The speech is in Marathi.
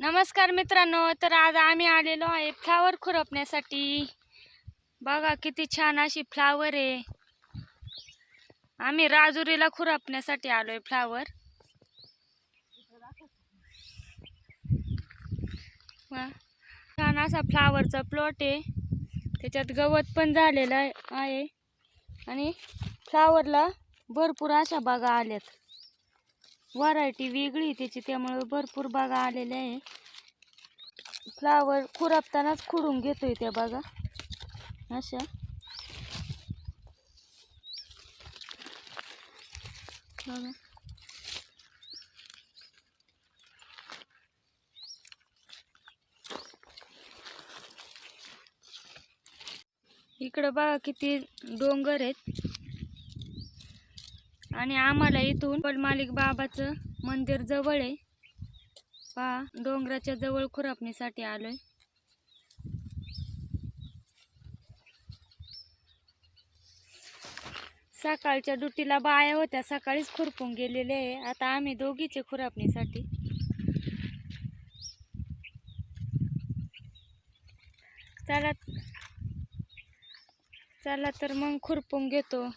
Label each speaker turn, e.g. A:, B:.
A: नमस्कार मित्रांनो तर आज आम्ही आलेलो आहे फ्लावर खुरपण्यासाठी. बघा किती छान अशी फ्लावर आहे. आम्ही राजुरीला खुरपण्यासाठी आलोय फ्लावर छान असा फ्लावरचा प्लॉट आहे. त्याच्यात गवत पण झालेलं आहे- आहे आणि फ्लावरला भरपूर अशा बागा आल्यात. व्हरायटी वेगळी आहे त्याची त्यामुळे भरपूर बागा आलेल्या आहे. फ्लावर खुरपतानाच खुडून घेतोय त्या बागा. अशा. इकडं बघा किती डोंगर आहेत. आणि आम्हाला इथून मालिक बाबाचं मंदिर जवळ आहे. पहा डोंगराच्या जवळ खुरापणीसाठी आलोय. सकाळच्या ड्युटीला बाया होत्या सकाळीच खुरपून गेलेले आहे. आता आम्ही दोघीचे खुरापणीसाठी. चला चला तर मग खुरपून घेतो.